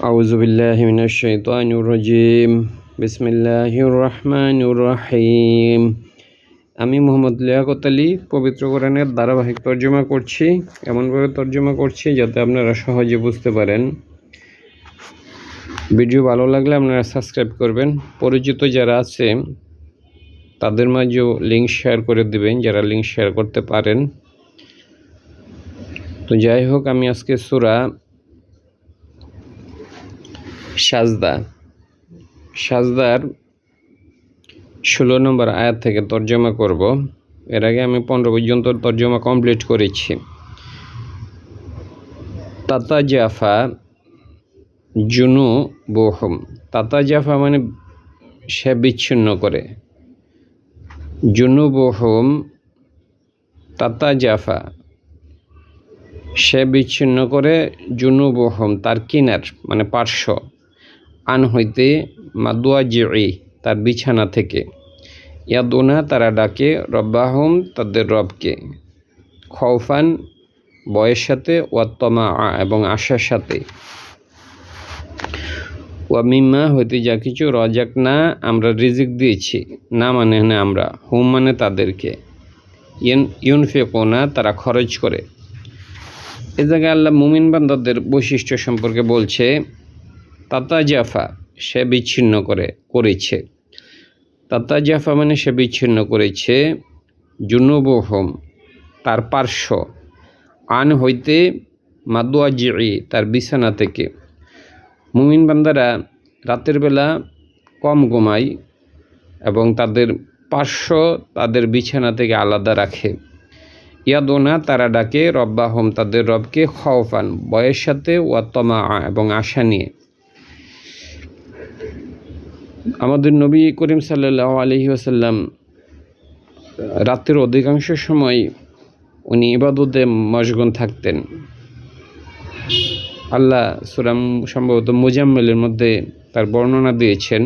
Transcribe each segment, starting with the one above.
أعوذ بالله من الشيطان الرجيم بسم الله الرحمن الرحيم আমি মোহাম্মদ লিয়াকত আলী পবিত্র কোরআনের ধারাবাহিক তর্জমা করছি এমনভাবে তর্জমা করছি যাতে আপনারা সহজে বুঝতে পারেন ভিডিও ভালো লাগলে আপনারা সাবস্ক্রাইব করবেন পরিচিত যারা আছে তাদের মাঝেও লিঙ্ক শেয়ার করে দিবেন যারা লিঙ্ক শেয়ার করতে পারেন তো যাই হোক আমি আজকে সুরা সাজদা। সাজদার ষোলো নম্বর আয়াত থেকে তর্জমা করব। এর আগে আমি পনেরো পর্যন্ত তর্জমা কমপ্লিট করেছি। তাতা জাফা জুনু বহম তাতা জাফা মানে সে বিচ্ছিন্ন করে। জুনু বহম তাতা জাফা সে বিচ্ছিন্ন করে জুনু বহম তার কিনার মানে পার্শ্ব। আন হইতে মাদুয়া জিই তার বিছানা থেকে। ইয়াদুনা তারা ডাকে, রব্বাহম, তাদের রবকে। খৌফান বয়ের সাথে ওয়াত্তমা এবং আশার সাথে। ওয়া মিম্মা, হইতে যা কিছু রজাক না আমরা রিজিক দিয়েছি। না মানে না আমরা, হুম মানে তাদেরকে। ইউনফেকোনা, তারা খরচ করে। এ জায়গায় আল্লাহ মুমিন বান্দাদের বৈশিষ্ট্য সম্পর্কে বলছে তাতা জাফা সে বিচ্ছিন্ন করে, করেছে। তাতা জাফা মানে সে বিচ্ছিন্ন করেছে, জুনুবহম, তার পার্শ্ব। আন হইতে মাদুয়া জিই তার বিছানা থেকে। মুমিন বান্দারা রাতের বেলা কম ঘুমায় এবং তাদের পার্শ্ব তাদের বিছানা থেকে আলাদা রাখে। ইয়াদোনা, তারা ডাকে, রব্বাহম, তাদের রবকে খওফান, বয়ের সাথে ওয়াত্তমা এবং আশা নিয়ে। আমাদের নবী করিম সাল্লাহ আলহি আসাল্লাম রাতের অধিকাংশ সময় উনি ইবাদতে মশগুন থাকতেন। আল্লাহ সুরাম সম্ভবত মুজাম্মেলের মধ্যে তার বর্ণনা দিয়েছেন।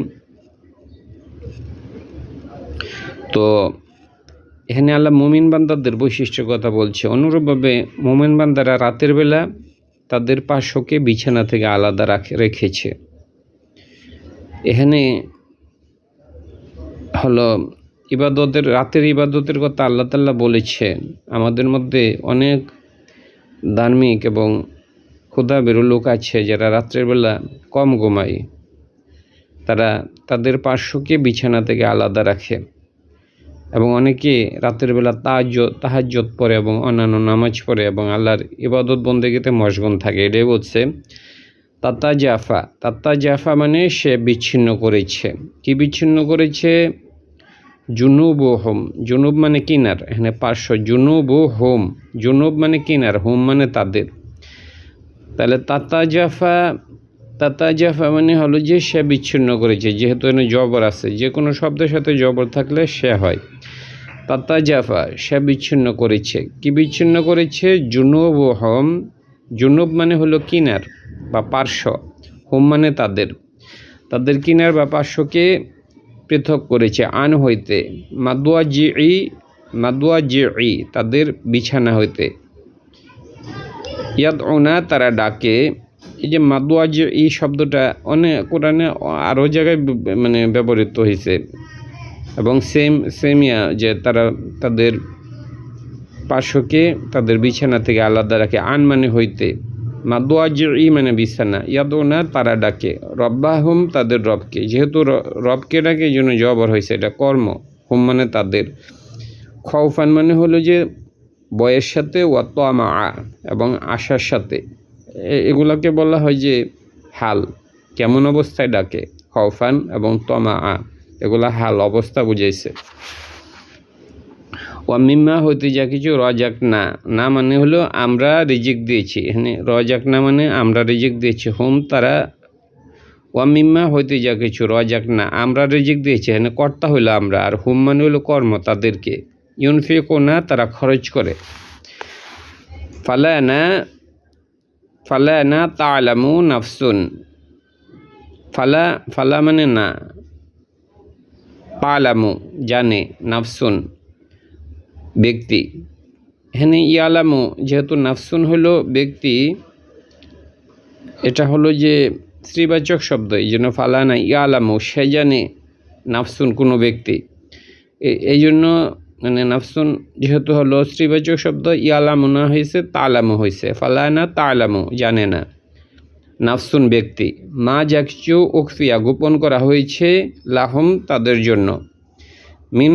তো এখানে আল্লাহ মোমিন বান্দাদের বৈশিষ্ট্যের কথা বলছে। অনুরূপভাবে মোমিন বান্দারা রাতের বেলা তাদের পার্শ্বকে বিছানা থেকে আলাদা রাখে, রেখেছে। এখানে হলো ইবাদতের, রাতের ইবাদতের কথা আল্লাহ তাল্লাহ বলেছেন। আমাদের মধ্যে অনেক ধার্মিক এবং ক্ষুদা বেরো লোক আছে যারা রাত্রের বেলা কম ঘুমায়। তারা তাদের পার্শ্বকে বিছানা থেকে আলাদা রাখে এবং অনেকে রাতের বেলা তাহাজ তাহাজ্জত পড়ে এবং অন্যান্য নামাজ পড়ে এবং আল্লাহর ইবাদত বন্দেগীতে মশগুন থাকে। এটাই বলছে তাত্তা জাফা তাত্তা জাফা মানে সে বিচ্ছিন্ন করেছে। কি বিচ্ছিন্ন করেছে? জুনুব ও হোম জুনুব মানে কিনার, এখানে পার্শ্ব জুনুব ও হোম জুনুব মানে কিনার, হোম মানে তাদের। তাহলে তাতা জাফা তাতা জাফা মানে হলো যে সে বিচ্ছিন্ন করেছে, যেহেতু এখানে জবর আছে, যে কোনো শব্দের সাথে জবর থাকলে সে হয়। তাতা জাফা সে বিচ্ছিন্ন করেছে। কি বিচ্ছিন্ন করেছে? জুনুব ও হোম জুনুব মানে হলো কিনার। বা পার্শ্ব, হোম মানে তাদের। তাদের কিনার বা পার্শ্বকে পৃথক করেছে, আন হইতে। মাদুয়া জি ই মাদুয়া জি ই তাদের বিছানা হইতে। ইয়াদ ওনা তারা ডাকে, এই যে মাদুয়া যে এই শব্দটা অনেক কোরআনে আরও জায়গায় মানে ব্যবহৃত হয়েছে এবং সেম, সেমিয়া যে তারা তাদের পার্শ্বকে তাদের বিছানা থেকে আলাদা রাখে, আন মানে হইতে। মাদুয়া ই মানে বিছানা। ইয়াদোনা তারা ডাকে রব্বা রব্বাহুম তাদের রবকে। যেহেতু রবকে ডাকে, এই জন্য জবর হয়েছে, এটা কর্ম, হুম মানে তাদের। খৌফান মানে হলো যে বয়ের সাথে ওয়াতমা এবং আশার সাথে। এগুলোকে বলা হয় যে হাল, কেমন অবস্থায় ডাকে খৌফান এবং তমা। আ এগুলা হাল, অবস্থা বুঝাইছে। ওয়ামিম্মা হইতে যা কিছু রজাক না না মানে হলো আমরা রিজিক দিয়েছি। এখানে রজাক না মানে আমরা রিজিক দিয়েছি। হোম, তারা ওয়ামিম্মা হইতে যা কিছু রজাক না, আমরা রিজিক দিয়েছি। এখানে কর্তা হইল আমরা, আর হোম মানে হলো কর্ম তাদেরকে। ইউনফিকো না তারা খরচ করে। ফালানা ফালানা তালামু নাফসুন। ফালা ফালা মানে না, পালামু, জানে, নাফসুন। ব্যক্তি। এখানে ইয়ালামু, যেহেতু নাফসুন হলো ব্যক্তি, এটা হলো যে স্ত্রীবাচক শব্দ, এই জন্য ফালানা ইয়ালামু, সে জানে নাফসুন কোনো ব্যক্তি। এই জন্য মানে নাফসুন যেহেতু হলো স্ত্রীবাচক শব্দ, ইয়ালামু না হয়েছে, তালামু হয়েছে। ফালানা তালামু, জানে না। নাফসুন ব্যক্তি। মা কিছু উকফিয়া গোপন করা হয়েছে লাহম তাদের জন্য। মিন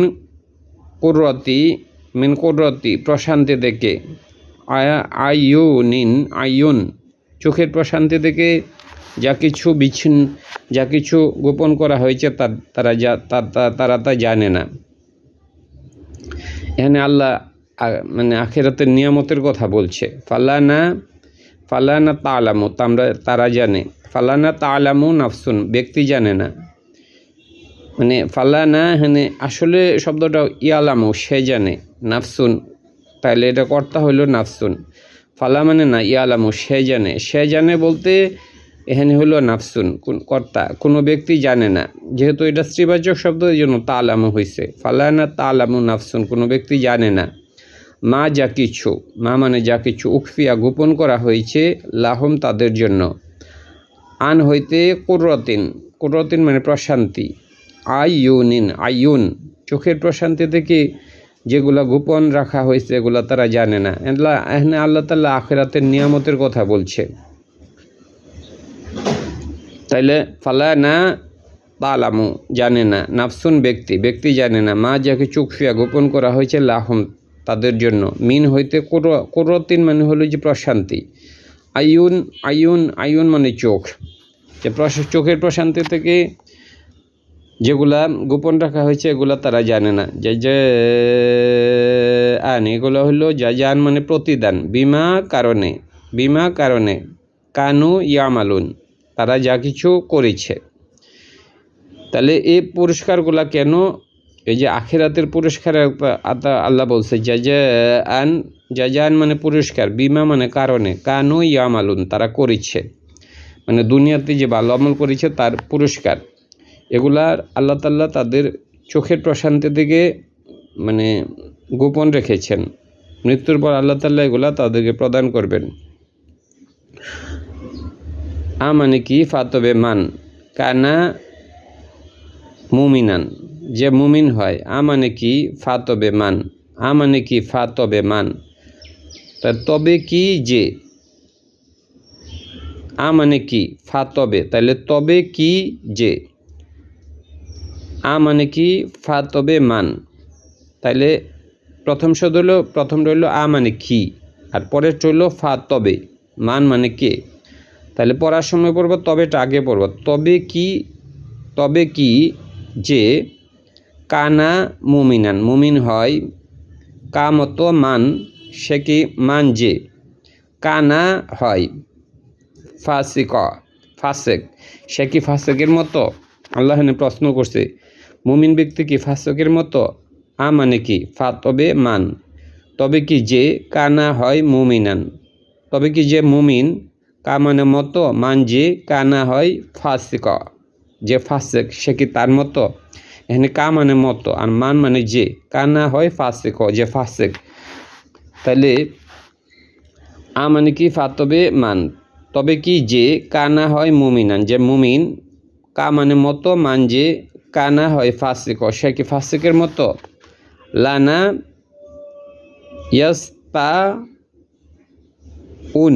কুরতি মিন কুরতি প্রশান্তি থেকে আয়া আয়ুনিন আয়ুন চোখের প্রশান্তি থেকে যা কিছু বিচ্ছিন্ন, যা কিছু গোপন করা হয়েছে তা তারা যা তারা তা জানে না। এখানে আল্লাহ মানে আখেরাতের নিয়ামতের কথা বলছে। ফালানা ফালানা তালামু তামরা, তারা জানে। ফালানা তালামু নাফসুন, ব্যক্তি জানে না। মানে ফালানা মানে আসলে শব্দটা ইয়ালামু, সে জানে। নাফসুন। তাহলে এটা কর্তা হইল নাফসুন। ফালা মানে না, ইয়ালামু, সে জানে। সে জানে বলতে এখানে হলো নাফসুন, কোন কর্তা। কোনো ব্যক্তি জানে না। যেহেতু এটা স্ত্রীবাচক শব্দ এই জন্য তালামু হয়েছে ফালানা তালামু নাফসুন, কোনো ব্যক্তি জানে না। মা যা কিছু, মা মানে যা কিছু উকফিয়া গোপন করা হয়েছে লাহম তাদের জন্য। আন হইতে কুরতিন কুরতিন মানে প্রশান্তি। আইউনিন আইউন চোখের প্রশান্তি থেকে যেগুলা গোপন রাখা হয়েছে, এগুলা তারা জানে না। এগুলা- এখানে আল্লাহ তাল্লাহ আখেরাতের নিয়ামতের কথা বলছে। তাইলে, ফালা না তালামু জানে না। নাফসুন ব্যক্তি ব্যক্তি জানে না। মা যাকে চুকফিয়া গোপন করা হয়েছে, লাহম, তাদের জন্য। মিন হইতে কোর- কোরতিন মানে হলো যে প্রশান্তি। আয়ুন আয়ুন আয়ুন মানে চোখ। যে চোখের প্রশান্তি থেকে যেগুলা গোপন রাখা হয়েছে, এগুলা তারা জানে না। যে যে, আন, এগুলো হলো যা জান মানে প্রতিদান। বিমা কারণে বিমা কারণে কানু ইয়ামালুন, তারা যা কিছু করেছে। তাহলে এই পুরস্কারগুলা কেন, এই যে আখিরাতের পুরস্কার আল্লাহ বলছে, যা যা আন, যা জান মানে পুরস্কার, বিমা মানে কারণে, কানু ইয়ামালুন, তারা করেছে। মানে দুনিয়াতে যে ভালো আমল করেছে, তার পুরস্কার। এগুলা আল্লাহ তাল্লাহ তাদের চোখের প্রশান্তি থেকে মানে গোপন রেখেছেন। মৃত্যুর পর আল্লাহ তাল্লাহ এগুলা তাদেরকে প্রদান করবেন। আ মানে কি? ফাতবে মান। কানা মুমিনান। যে মুমিন হয়, আ মানে কি? ফাতবে মান। আ মানে কি? ফাতবে মান। তা তবে কি যে? আ মানে কি? ফাতবে। তাহলে তবে কি যে? আ মানে কি? ফাতবে মান। তাইলে প্রথম শব্দ হলো প্রথমটা হলো আ মানে কি? আর পরের হলো ফা তবে। মান মানে কে? তাহলে পড়ার সময় পড়ব, তবেটা আগে পড়ব। তবে কি তবে কি যে কানা মুমিনান। মুমিন হয় কামত মান, সে কি মান যে? কানা হয় ফাসিক, ফাসেক। সে কি ফাসেকের মতো? আল্লাহ প্রশ্ন করছে। মুমিন ব্যক্তি কি ফাসেকের মতো? আ মানে কি? ফা তবে মান। তবে কি যে কানা হয় মুমিনান। তবে কি যে মুমিন, কা মানে মতো, মান যে কানা হয় ফাসিক। যে ফাসেক, সে কি তার মতো? এখানে কা মানে মতো আর মান মানে যে। কানা হয় ফাসেক, যে ফাসেক। তাহলে আ মানে কি? ফাতবে মান। তবে কি যে কানা হয় মুমিনান। যে মুমিন, কা মানে মতো, মান যে কানা হয় ফাসিক সে কি ফাসিকের মতো? লানা ইয়াস্তা উন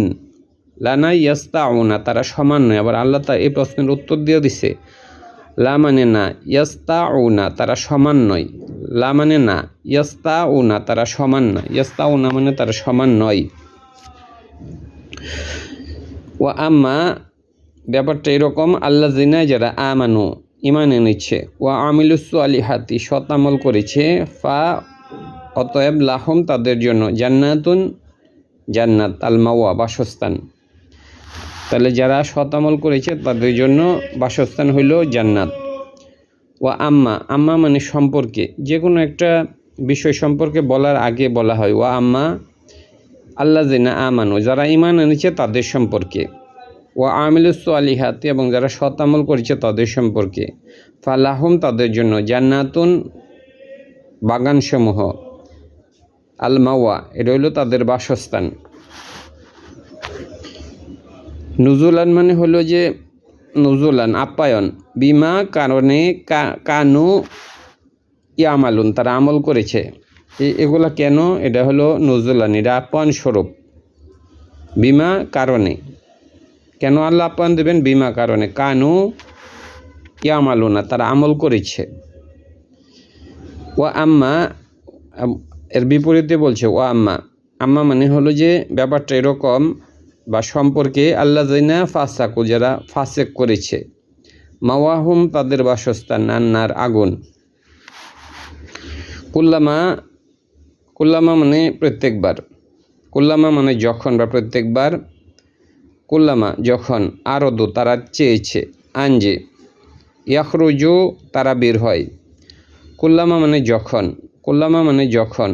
লানা ইয়াস্তা উনা তারা সমান নয়, আবার আল্লাহ তা এই প্রশ্নের উত্তর দিয়ে দিছে। লা মানে না ইয়াস্তা উনা তারা সমান নয়। লা মানে না ইয়াস্তা উনা তারা সমান না ইয়াস্তা উনা মানে তারা সমান নয়। ও আম্মা, ব্যাপারটা এরকম আল্লাহ জিনা যারা আমানু ইমান এনেছে। ও আমিলুসু আলী হাতি শতামল করেছে। ফা, অতএব লাহম তাদের জন্য। জান্নাতুন, জান্নাত আল মাওয়া বাসস্থান। তাহলে যারা শতামল করেছে, তাদের জন্য বাসস্থান হইল জান্নাত। ও আম্মা আম্মা মানে সম্পর্কে। যে কোনো একটা বিষয় সম্পর্কে বলার আগে বলা হয়। ও আম্মা আল্লাহ জিনা আমানু, যারা ইমান এনেছে তাদের সম্পর্কে। ও আমিলুস আলিহাতি এবং যারা শতামল করেছে তাদের সম্পর্কে। ফালাহম তাদের জন্য জান্নাতুন বাগানসমূহ। আল মাওয়া এটা হইল তাদের বাসস্থান। নুজুলান মানে হলো যে নজুলান, আপ্যায়ন। বিমা কারণে কানু ইয়ামালুন, তারা আমল করেছে। এগুলা কেন? এটা হলো নজুলান, এটা আপ্যায়ন স্বরূপ বিমা কারণে। কেন আল্লাহ আপ্যায়ন দেবেন? বিমা কারণে। কানু ইয়ামালুনা, তারা আমল করেছে। ও আম্মা এর বিপরীতে বলছে ও আম্মা। আম্মা মানে হলো যে, ব্যাপারটা এরকম বা সম্পর্কে আল্লাহ জাইনা ফাসাকু, যারা ফাসেক করেছে। মাওয়াহুম, তাদের বাসস্থান, নান্নার আগুন। কুল্লামা কুল্লামা মানে প্রত্যেকবার। কুল্লামা মানে যখন বা প্রত্যেকবার কুল্লামা যখন আরদু তারা চেয়েছে আঞ্জে ইয়াখরুজু তারা বের হয়। কুল্লামা মানে যখন, কুল্লামা মানে যখন।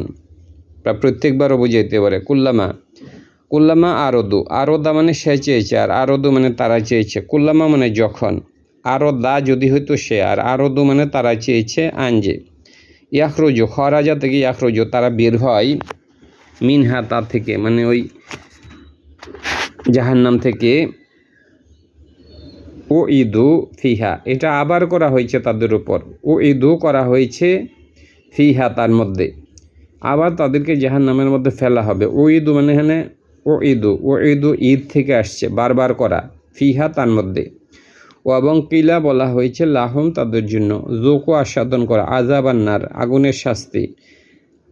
বা প্রত্যেকবারও বুঝাইতে পারে, কুল্লামা কুল্লামা আরদু। আরদা মানে সে চেয়েছে, আর আরদু মানে তারা চেয়েছে। কুল্লামা মানে যখন আরও দা যদি হইতো সে, আর আরদু মানে তারা চেয়েছে আঞ্জে ইয়াখরুজু, খরাজা থেকে ইয়াখরুজু তারা বের হয় মিনহা তার থেকে মানে ওই জাহান্নাম থেকে ও ইদু ফিহা। এটা আবার করা হয়েছে তাদের উপর। ও ইদু করা হয়েছে ফিহা তার মধ্যে। আবার তাদেরকে জাহান নামের মধ্যে ফেলা হবে। ও ইদু মানে এখানে ও ইদু ও ইদু ঈদ থেকে আসছে, বারবার করা। ফিহা তার মধ্যে। ও এবং কিলা বলা হয়েছে, লাহম তাদের জন্য। জোকো আস্বাদন করা আজাব আন্নার আগুনের শাস্তি।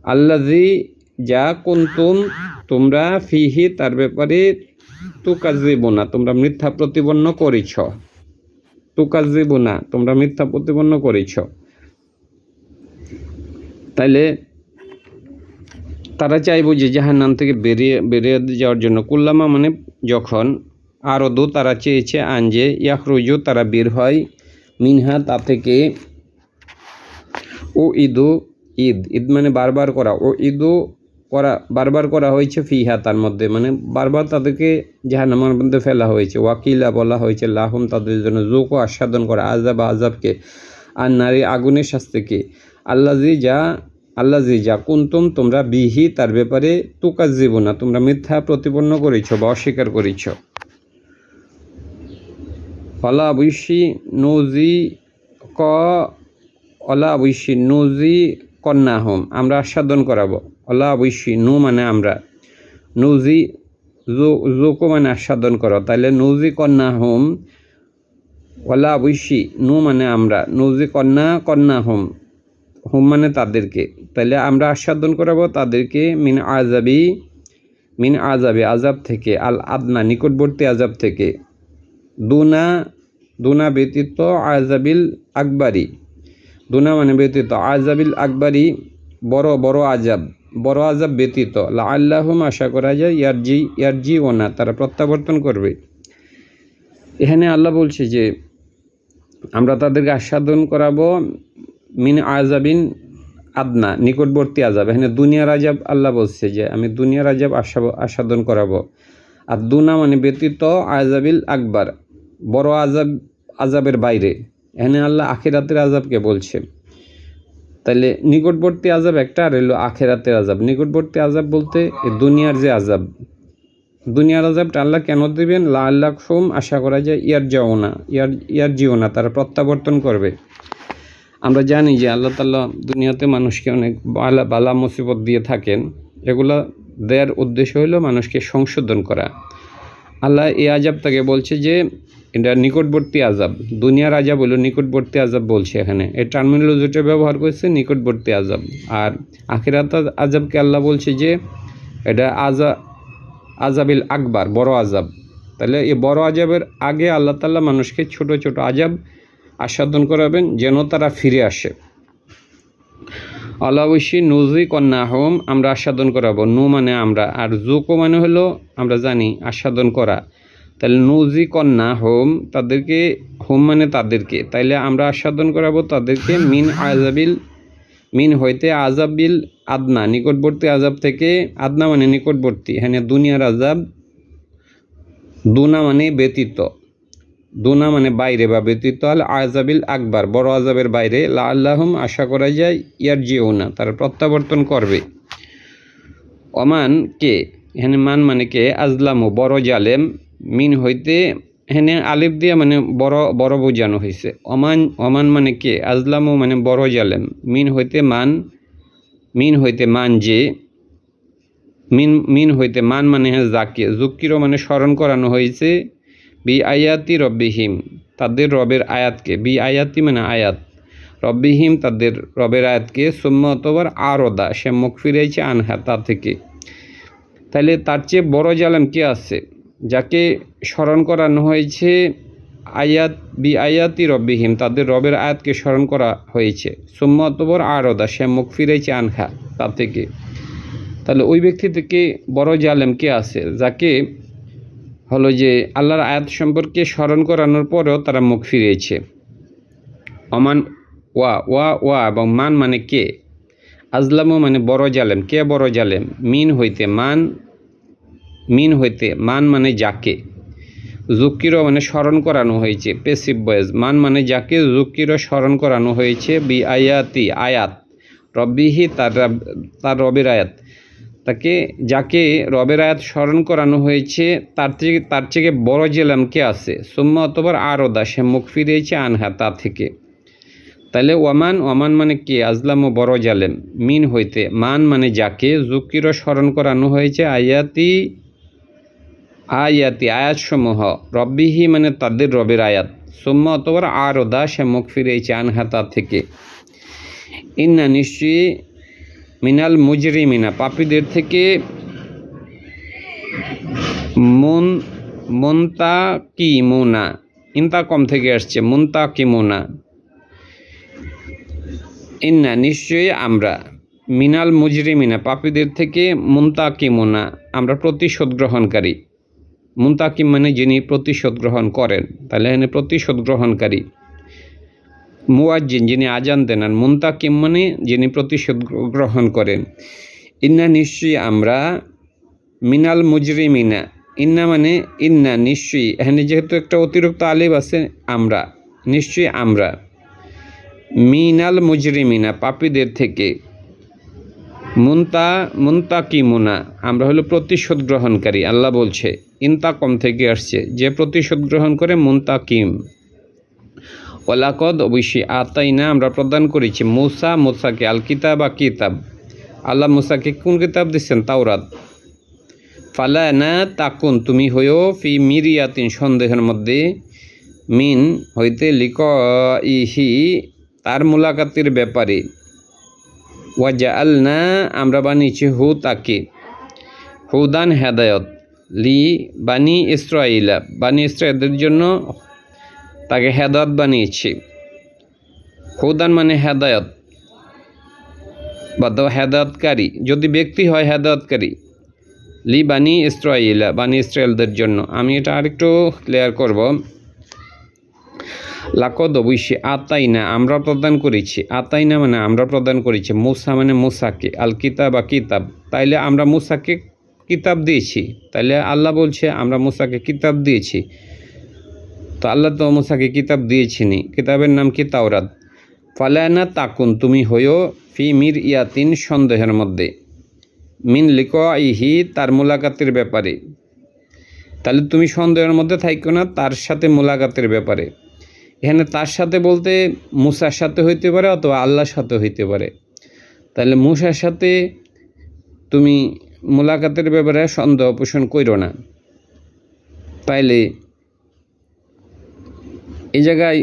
আল্লাজি যা কুন্তুম, তোমরা ফিহি তার ব্যাপারে তুকাজিবো না তোমরা মিথ্যা প্রতিপন্ন করেছ। তুকাজিবো না তোমরা মিথ্যা প্রতিপন্ন করেছ। তাইলে তারা চাইব যে জাহান্নাম থেকে বেরিয়ে বেরিয়ে যাওয়ার জন্য। কুল্লামা মানে যখন আরও দু তারা চেয়েছে আঞ্জে ইয়াকরুজু তারা বের হয় মিনহা তা থেকে। ও ঈদু ঈদ ঈদ মানে বারবার করা। ও ঈদু করা, বারবার করা হয়েছে ফিহা তার মধ্যে। মানে বারবার তাদেরকে জাহান্নামের মধ্যে ফেলা হয়েছে। ওয়াকিলা বলা হয়েছে, লাহম তাদের জন্য জোক ও আস্বাদন করা আজাব আজাবকে আর নারী আগুনের শাস্তিকে। আল্লাজি যা আল্লাজি যা কুন্তুম, তোমরা বিহি তার ব্যাপারে তুকাজ না তোমরা মিথ্যা প্রতিপন্ন করেছ বা অস্বীকার করেছ। অলা বৈশি নজি ক, অলা বৈশি নজি কন্যা হোম আমরা আস্বাদন করাবো। অলা বৈশি নু মানে আমরা। নজি জোকো মানে আস্বাদন করো। তাহলে নজি কন্যা হোম ওলা বৈশি নু মানে আমরা। নজি কন্যা কন্যা হোম হোম মানে তাদেরকে। তাহলে আমরা আস্বাদন করাবো তাদেরকে মিন আজাবি মিন আজাবি আজাব থেকে, আল আদনা, নিকটবর্তী আজাব থেকে। দুনা দুনা ব্যতীত আজাবিল আকবারি। দুনা মানে ব্যতীত আজাবিল আকবারি, বড় বড় আজাব বড় আজাব ব্যতীত। লা আল্লাহম আশা করা যায় ইয়ারজি ইয়ারজি ও না তারা প্রত্যাবর্তন করবে। এখানে আল্লাহ বলছে যে, আমরা তাদেরকে আস্বাদন করাবো মিন আজাবিন আদনা, নিকটবর্তী আজাব এখানে দুনিয়ার আজাব আল্লাহ বলছে যে, আমি দুনিয়ার আজাব আশা আস্বাদন করাবো। আর দুনা মানে ব্যতীত আজাবিল আকবার, বড় আজাব আজাবের বাইরে। এখানে আল্লাহ আখিরাতের আজাবকে বলছে। তাহলে নিকটবর্তী আজাব একটা আর এলো আখেরাতের আজাব নিকটবর্তী আজাব বলতে দুনিয়ার যে আজাব দুনিয়ার আজাবটা আল্লাহ কেন দেবেন? লা আল্লাহ সোম আশা করা যায় ইয়ার যাও না ইয়ার ইয়ার জিও না তারা প্রত্যাবর্তন করবে। আমরা জানি যে আল্লাহ তাল্লাহ দুনিয়াতে মানুষকে অনেক বালা বালা মুসিবত দিয়ে থাকেন। এগুলো দেওয়ার উদ্দেশ্য হলো মানুষকে সংশোধন করা। আল্লাহ এই আজাব তাকে বলছে যে এটা নিকটবর্তী আজাব দুনিয়ার আজাব হলো নিকটবর্তী আজাব বলছে এখানে। এই টার্মিনোলজিটা ব্যবহার করেছে নিকটবর্তী আজাব আর আখিরাত আজাবকে আল্লাহ বলছে যে, এটা আজা আজাবিল আকবার, বড় আজাব তাহলে এই বড় আজাবের আগে আল্লাহ তাল্লাহ মানুষকে ছোট ছোট আজাব আস্বাদন করাবেন, যেন তারা ফিরে আসে। অলাবশ্যই নুজি কন্যা হোম আমরা আস্বাদন করাবো। নু মানে আমরা, আর জুকো মানে হলো, আমরা জানি, আস্বাদন করা। তাহলে নুজি কন্যা হোম তাদেরকে, হোম মানে তাদেরকে। তাইলে আমরা আস্বাদন করাবো তাদেরকে মিন আজাবিল মিন হইতে আজাবিল আদনা, নিকটবর্তী আজাব থেকে আদনা মানে নিকটবর্তী। হ্যাঁ দুনিয়ার আজাব দুনা মানে ব্যতীত। দুনা মানে বাইরে বা ব্যতীত। আল আজাবিল আকবার, বড় আজাবের বাইরে। লা আল্লাহম আশা করা যায় ইয়ার জিও না তারা প্রত্যাবর্তন করবে। অমান কে? এখানে মান মানে কে? আজলামু, বড় জালেম। মিন হইতে এখানে আলিফ দিয়ে মানে বড় বড় বোঝানো হয়েছে অমান অমান মানে কে? আজলামও মানে বড় জালেম। মিন হইতে মান, মিন হইতে মান যে, মিন মিন হইতে মান মানে হ্যাঁ জাকে জুকিরও মানে স্মরণ করানো হয়েছে বি আয়াতি রব্বিহিম, তাদের রবের আয়াতকে। বি আয়াতি মানে আয়াত। রব্বিহিম, তাদের রবের আয়াতকে। সুম্ম অতবার আরদা, সে মুখ ফিরেছে আনহা, তা থেকে। তাহলে তার চেয়ে বড় জালেম কে আছে? যাকে স্মরণ করানো হয়েছে আয়াত বি আয়াতি রব্বিহিম, তাদের রবের আয়াতকে স্মরণ করা হয়েছে। সুম্ম অতবর আরদা, সে মুখ ফিরেছে আনখা তা থেকে। তাহলে ওই ব্যক্তি থেকে বড় জালেম কে আছে? যাকে হলো যে আল্লাহর আয়াত সম্পর্কে স্মরণ করানোর পরেও তারা মুখ ফিরিয়েছে। অমান ওয়া ওয়া ওয়া এবং মান মানে কে? আজলামও মানে বড় জালেম। কে বড় জালেম? মিন হইতে মান মিন হইতে মান মানে যাকে। জুকিরও মানে স্মরণ করানো হয়েছে পেসিভ বয়েজ মান মানে যাকে জুকিরও স্মরণ করানো হয়েছে বি আয়াতি। আয়াত রব্বিহি তার তার রবের আয়াত। তাকে, যাকে রবের আয়াত স্মরণ করানো হয়েছে, তার থেকে তার থেকে বড় জেলাম কে আছে? সুম্মা অতবার আরদা, সে মুখ ফিরিয়েছে আনহা, তা থেকে। তাহলে ওয়ামান ওয়ামান মানে কে? আজলাম ও বড় জালেম। মিন হইতে মান মানে যাকে জুকিরও স্মরণ করানো হয়েছে, আয়াতি আয়াতি, আয়াতসমূহ। রব্বিহি মানে তাদের রবের আয়াত। সুম্মা অতবার আরদা, সে মুখ ফিরিয়েছে আনহা তা থেকে। ইন্না নিশ্চয়ই মিনাল মুজরিমিনা, পাপীদের থেকে মন মন্তা কি মোনা ইন্তা কম থেকে আসছে মন্তা কি মোনা ইন্না নিশ্চয়ই আমরা মিনাল মুজরিমিনা, পাপীদের থেকে মুন্তাকিমুনা, আমরা প্রতিশোধ গ্রহণকারী। মুন্তাকিম মানে যিনি প্রতিশোধ গ্রহণ করেন, তাহলে এখানে প্রতিশোধ গ্রহণকারী। মুয়াজ্জিন, যিনি আজান দেন, আর মুন্তাকিম মানে যিনি প্রতিশোধ গ্রহণ করেন। ইন্না নিশ্চয়ই আমরা মিনাল মুজরিমিনা, ইন্না মানে ইন্না নিশ্চয়ই, এখানে যেহেতু একটা অতিরিক্ত আলিব আছে, আমরা, নিশ্চয়ই আমরা। মিনাল মুজরিমিনা, পাপীদের থেকে। মুন্তা মুনা আমরা হলো প্রতিশোধ গ্রহণকারী, আল্লাহ বলছে, ইন্তাকম থেকে আসছে, যে প্রতিশোধ গ্রহণ করে মুন্তাকিম। ওলাকদ অবশ্যই আতাই না আমরা প্রদান করেছি, মুসা, মুসাকে আল কিতাব বা কিতাব। আল্লাহ মুসাকে কোন কিতাব দিচ্ছেন? তাওরাত। ফালা না তাকুন, তুমি হয়েও ফি মিরিয়াতিন, সন্দেহের মধ্যে। মিন হইতে লিক ইহি তার মুলাকাতের ব্যাপারে। ওয়াজা আল না আমরা বানিয়েছি হু তাকে হুদান হেদায়ত লি বানি ইসরাইলা বানি ইসরায়েলদের জন্য তাকে হেদায়ত বানিয়েছি। হুদান মানে হেদায়ত বা হেদায়তকারী। যদি ব্যক্তি হয় হেদায়তকারী, লি বানি ইসরাইলা বানি ইসরায়েলদের জন্য। আমি এটা আরেকটু ক্লিয়ার করব। লাকদ অবশ্যই আতাই না আমরা প্রদান করেছি। আতাই না মানে আমরা প্রদান করেছি। মুসা মানে মুসাকে আল কিতাব বা কিতাব। তাইলে আমরা মুসাকে কিতাব দিয়েছি। তাইলে আল্লাহ বলছে, আমরা মুসাকে কিতাব দিয়েছি। তো আল্লাহ তো মুসাকে কিতাব দিয়েছিনি কিতাবের নাম কি? তাওরাত। ফালায়না তাকুন, তুমি হইও ফি মির ইয়াতিন, সন্দেহের মধ্যে। মিন লিক ইহি তার মোলাকাতের ব্যাপারে। তাহলে তুমি সন্দেহের মধ্যে থাইকো না, তার সাথে মোলাকাতের ব্যাপারে। এখানে তার সাথে বলতে মুসার সাথে হইতে পারে অথবা আল্লাহর সাথে হইতে পারে। তাহলে মুসার সাথে তুমি মোলাকাতের ব্যাপারে সন্দেহ পোষণ করো না। তাইলে এই জায়গায়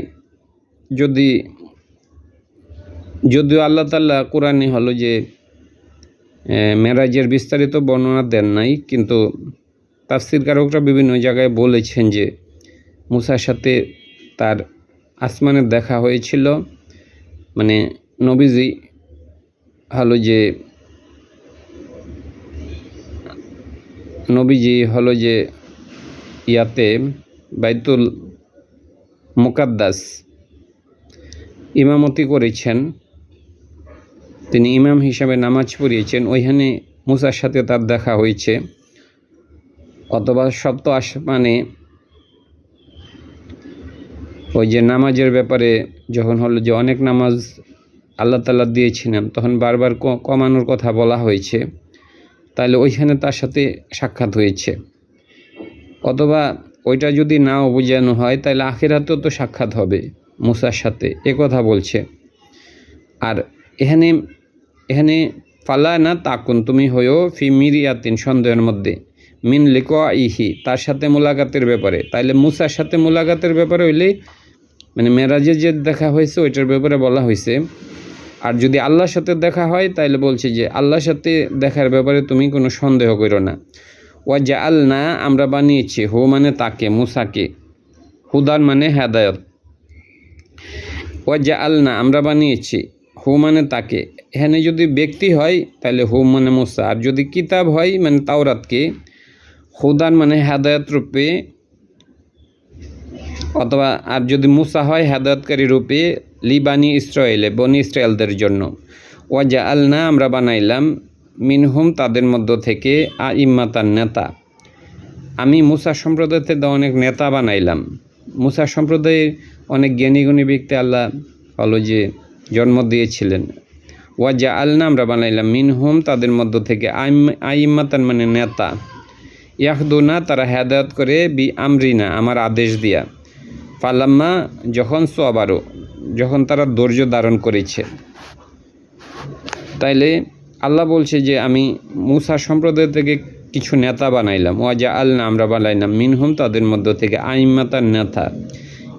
যদি যদিও আল্লাহ তাল্লাহ কোরআনে হলো যে মেরাজের বিস্তারিত বর্ণনা দেন নাই, কিন্তু তাফসির কারকরা বিভিন্ন জায়গায় বলেছেন যে, মুসার সাথে তার আসমানের দেখা হয়েছিল। মানে নবীজি হলো যে, নবীজি হলো যে ইয়াতে বাইতুল মুকাদ্দাস ইমামতি করেছেন। তিনি ইমাম হিসাবে নামাজ পড়িয়েছেন। ওইখানে মুসার সাথে তার দেখা হয়েছে। অথবা সপ্ত আসমানে ওই যে নামাজের ব্যাপারে যখন হলো যে অনেক নামাজ আল্লাহ তাল্লাহ দিয়েছিলাম তখন বারবার কমানোর কথা বলা হয়েছে। তাহলে ওইখানে তার সাথে সাক্ষাৎ হয়েছে। অথবা ওইটা যদি নাও বোঝানো হয়, তাহলে আখেরাতেও তো সাক্ষাৎ হবে মুসার সাথে, এ কথা বলছে। আর এখানে এখানে ফালা না তাকুন, তুমি হয়েও ফি মিরিয়াতিন, সন্দেহের মধ্যে। মিন লিকো ইহি তার সাথে মোলাকাতের ব্যাপারে। তাইলে মুসার সাথে মোলাকাতের ব্যাপারে হইলে মানে মেরাজে যে দেখা হয়েছে, ওইটার ব্যাপারে বলা হয়েছে। আর যদি আল্লাহর সাথে দেখা হয়, তাইলে বলছে যে, আল্লাহর সাথে দেখার ব্যাপারে তুমি কোনো সন্দেহ করো না। ওয়া জা না আমরা বানিয়েছি। হো মানে তাকে, মুসাকে। হুদান মানে হেদায়ত। ওয়া জা না আমরা বানিয়েছি। হু মানে তাকে। এখানে যদি ব্যক্তি হয় তাহলে হু মানে মুসা। আর যদি কিতাব হয় মানে তাওরাতকে হুদান মানে হেদায়ত রূপে অথবা আর যদি মুসা হয় হেদায়তকারী রূপে লিবানি ইসরায়েলে, বনি ইসরায়েলদের জন্য। ওয়া জা না আমরা বানাইলাম মিনহুম তাদের মধ্য থেকে আ ইম্মাতার নেতা। আমি মুসা সম্প্রদায় থেকে অনেক নেতা বানাইলাম। মুসা সম্প্রদায়ের অনেক জ্ঞানীগুণী ব্যক্তি আল্লাহ যে জন্ম দিয়েছিলেন। ওয়া জা আলনা আমরা বানাইলাম মিনহুম তাদের মধ্য থেকে আইম্মাতান মানে নেতা। ইয়াহদুনা, তারা হেদায়ত করে বি আমরিনা, আমার আদেশ দিয়া। ফালাম্মা যখন সোয়াবারো, যখন তারা ধৈর্য ধারণ করেছে। তাইলে আল্লাহ বলছে যে, আমি মুসা সম্প্রদায় থেকে কিছু নেতা বানাইলাম। ওয়াজা আল্লাহ আমরা বানাইলাম। মিনহুম, তাদের মধ্য থেকে আইম্মাতার নেতা।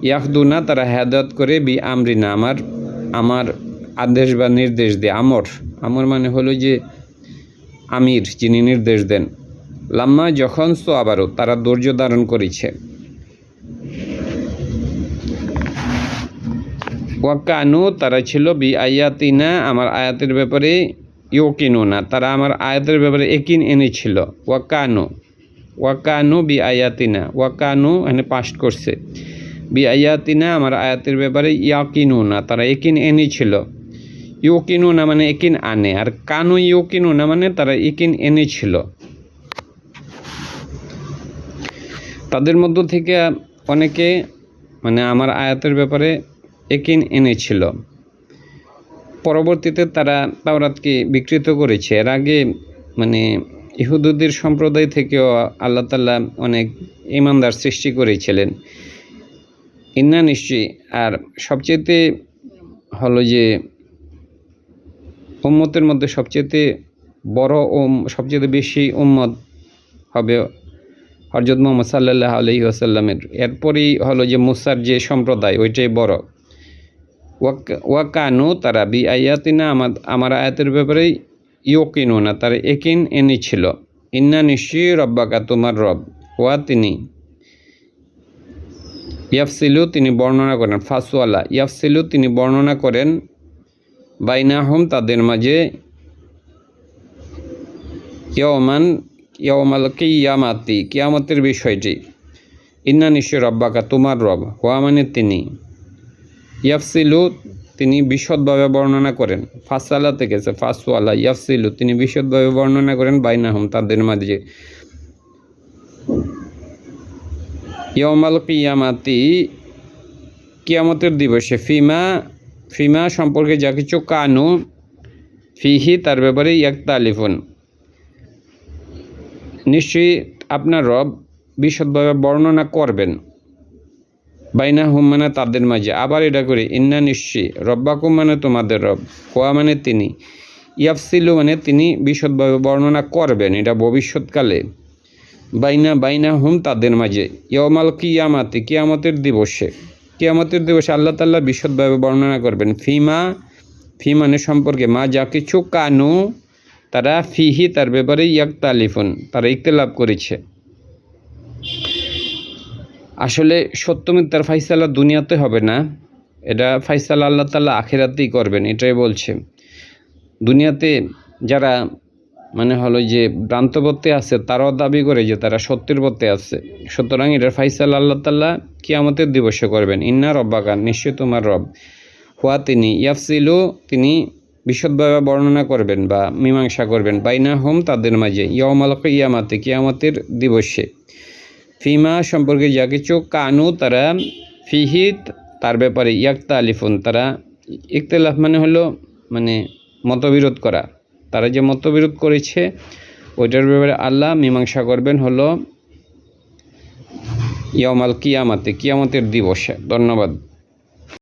ইয়াহদুনা তারা হেদায়ত করে বি আমরিনা, আমার আমার আদেশ বা নির্দেশ দেয়। আমর আমর মানে হলো যে আমির, যিনি নির্দেশ দেন। লাম্মা যখন সো আবারও তারা ধৈর্য ধারণ করেছে। ওয়াকানু, তারা ছিল বি আয়াতিনা আমার আয়াতের ব্যাপারে ইউকিনু না তারা আমার আয়াতের ব্যাপারে একিন এনেছিল ওয়াকানু ওয়াকানু বি আয়াতিনা ওয়াকানু এখানে পাস্ট করছে। বি আয়াতিনা আমার আয়াতের ব্যাপারে ইয়াকিনু না তারা একিন এনেছিল ইউকিনু না মানে একিন আনে, আর কানু ইউকিনু না মানে তারা একিন এনেছিল তাদের মধ্য থেকে অনেকে মানে আমার আয়াতের ব্যাপারে একিন এনেছিল। পরবর্তীতে তারা তাওরাতকে বিকৃত করেছে। এর আগে মানে ইহুদুদের সম্প্রদায় থেকেও আল্লাহ তাল্লাহ অনেক ইমানদার সৃষ্টি করেছিলেন। ইন্না নিশ্চয়ই, আর সবচেয়েতে হলো যে, উম্মতের মধ্যে সবচেয়েতে বড় ও সবচেয়ে বেশি উম্মত হবে হরজত মোহাম্মদ সাল্লাহ আলহি আসাল্লামের এরপরেই হলো যে মুসার যে সম্প্রদায়, ওইটাই বড়। ওয়াকানু তারা বি আয়াতিনা আমার আমার আয়াতের ব্যাপারে ইয়কিনু না তারা একিন এনেছিল ইন্না নিশ্চয়ই রব্বাকা তোমার রব। ওয়া তিনি ইয়াফসিলু, তিনি বর্ণনা করেন। ফাসওয়ালা, ইয়াফসিলু, তিনি বর্ণনা করেন। বাইনাহম, তাদের মাঝে ইয়মান ইয়মাল কিয়ামাতি, কিয়ামতের বিষয়টি। ইন্না নিশ্চয় রব্বাকা তোমার রব। হোয়া মানে তিনি। ইয়াফসিলু তিনি বিশদভাবে বর্ণনা করেন। ফাসালা থেকে ফাসওয়ালা ইয়াফসিলু তিনি বিশদভাবে বর্ণনা করেন বাইনাহম, তাদের মাঝে। ইয়মাল কিয়ামাতি, কিয়ামতের দিবসে ফিমা ফিমা সম্পর্কে যা কিছু কানু ফিহি তার ব্যাপারে ইয়াক্তা আলিফুন নিশ্চয়ই আপনার রব বিশদভাবে বর্ণনা করবেন। বাইনা হুম মানে তাদের মাঝে। আবার এটা করে, ইন্না নিশ্চয়ই রব্বাকুম মানে তোমাদের রব, কোয়া মানে তিনি, ইয়াফসিলু মানে তিনি বিশদভাবে বর্ণনা করবেন, এটা ভবিষ্যৎকালে। বাইনা বাইনা হুম তাদের মাঝে ইয়মাল কিয়ামাতি, কিয়ামতের দিবসে। কিয়ামতের দিবসে আল্লাহ তাল্লাহ বিশদভাবে বর্ণনা করবেন, ফিমা, ফি মানে সম্পর্কে, মা যা কিছু কানু, তারা ফিহি, তার ব্যাপারে ইয়াক আলিফুন তারা ইকতলাভ করেছে। আসলে সত্য মিথ্যার ফাইসালা দুনিয়াতে হবে না। এটা ফাইসালা আল্লাহ তাল্লাহ আখেরাতেই করবেন, এটাই বলছে। দুনিয়াতে যারা মানে হলো যে ভ্রান্তপথে আছে, তারাও দাবি করে যে তারা সত্যের পথে আছে। সুতরাং এটার ফাইসাল আল্লাহ তাল্লাহ কিয়ামতের দিবসে করবেন। ইন্না রব্বাগান নিশ্চয় তোমার রব। হুয়া তিনি ইয়াফসিলু, তিনি বিশদভাবে বর্ণনা করবেন বা মীমাংসা করবেন। বাইনা হোম তাদের মাঝে। ইয়মাল ইয়ামাতে কিয়ামতের দিবসে। ফিমা সম্পর্কে যা কিছু কানু তারা ফিহিত, তার ব্যাপারে ইয়াক্তা আলিফুন তারা ইকতলাফ মানে হলো মানে মতবিরোধ করা। তারা যে মতবিরোধ করেছে, ওইটার ব্যাপারে আল্লাহ মীমাংসা করবেন হলো ইয়ামাল কিয়ামাতে, কিয়ামতের দিবসে। ধন্যবাদ।